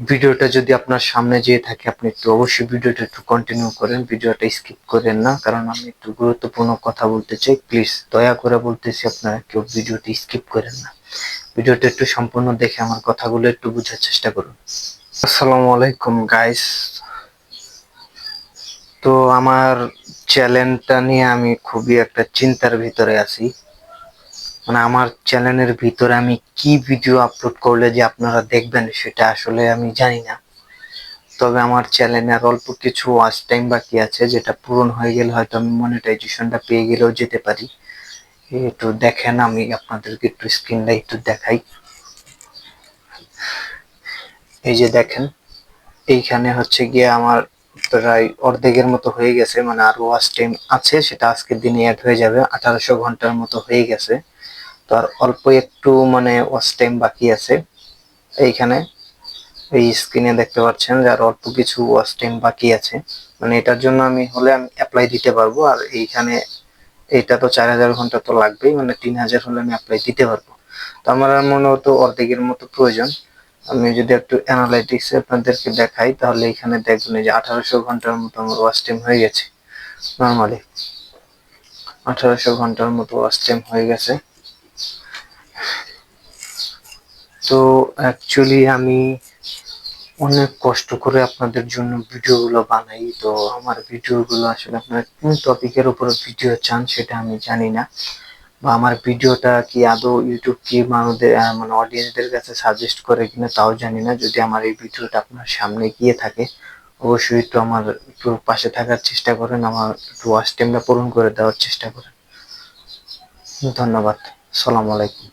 ভিডিওটা যদি আপনার সামনে যেয়ে থাকে, আপনি একটু অবশ্যই ভিডিওটা একটু কন্টিনিউ করেন, ভিডিওটা স্কিপ করেন না, কারণ আমি একটু গুরুত্বপূর্ণ কথা বলতে চাই। প্লিজ দয়া করে বলতেছি আপনারা কেউ ভিডিওটি স্কিপ করেন না। ভিডিওটা একটু সম্পূর্ণ দেখে আমার কথাগুলো একটু বোঝার চেষ্টা করুন। আসসালামু আলাইকুম গাইস তো আমার চ্যালেঞ্জটা নিয়ে আমি খুবই একটা চিন্তার ভিতরে আছি। মানে আমার চ্যানেলের ভিতরে আমি কি ভিডিও আপলোড করলে যে আপনারা দেখবেন, সেটা আসলে আমি জানি না। তবে আমার চ্যানেলে আর অল্প কিছু ওয়াচ টাইম বাকি আছে, যেটা পূরণ হয়ে গেলে হয়তো আমি মনিটাইজেশনটা পেয়ে গেলেও যেতে পারি। একটু দেখেন, আমি আপনাদেরকে একটু স্ক্রিনটা একটু দেখাই। এই যে দেখেন, এইখানে হচ্ছে গিয়ে আমার প্রায় অর্ধেকের মতো হয়ে গেছে মানে আরও ওয়াচ টাইম আছে, সেটা আজকের দিনে অ্যাড হয়ে যাবে, আঠারোশো ঘণ্টার মতো হয়ে গেছে। তো আর অল্প একটু মানে ওয়াচ টাইম বাকি আছে। এইখানে এই স্ক্রিনে দেখতে পাচ্ছেন যে আর অল্প কিছু ওয়াচ টাইম বাকি আছে। মানে এটার জন্য আমি হলে আমি অ্যাপ্লাই দিতে পারব। আর এইখানে এটা তো চার হাজার ঘণ্টা তো লাগবেই মানে তিন হাজার হলে আমি অ্যাপ্লাই দিতে পারব। তো আমার মনে হতো অর্ধেকের মতো প্রয়োজন। আমি যদি একটু অ্যানালাইটিক্স আপনাদেরকে দেখাই, তাহলে এখানে দেখবেন যে আঠারোশো ঘণ্টার মতো আমার ওয়াচ টাইম হয়ে গেছে। নর্মালি আঠারোশো ঘণ্টার মতো ওয়াচ টাইম হয়ে গেছে। তো অ্যাকচুয়ালি আমি অনেক কষ্ট করে আপনাদের জন্য ভিডিওগুলো বানাই। তো আমার ভিডিওগুলো আসলে আপনারা কোন টপিকের উপর ভিডিও চান সেটা আমি জানি না। বা আমার ভিডিওটা কি আদৌ ইউটিউব কি মানুষদের মানে অডিয়েন্সদের কাছে সাজেস্ট করে কিনা তাও জানি না। যদি আমার এই ভিডিওটা আপনার সামনে গিয়ে থাকে, অবশ্যই একটু আমার একটু পাশে থাকার চেষ্টা করেন, আমার একটু ওয়াচ টাইমটা পূরণ করে দেওয়ার চেষ্টা করেন। ধন্যবাদ। সালাম আলাইকুম।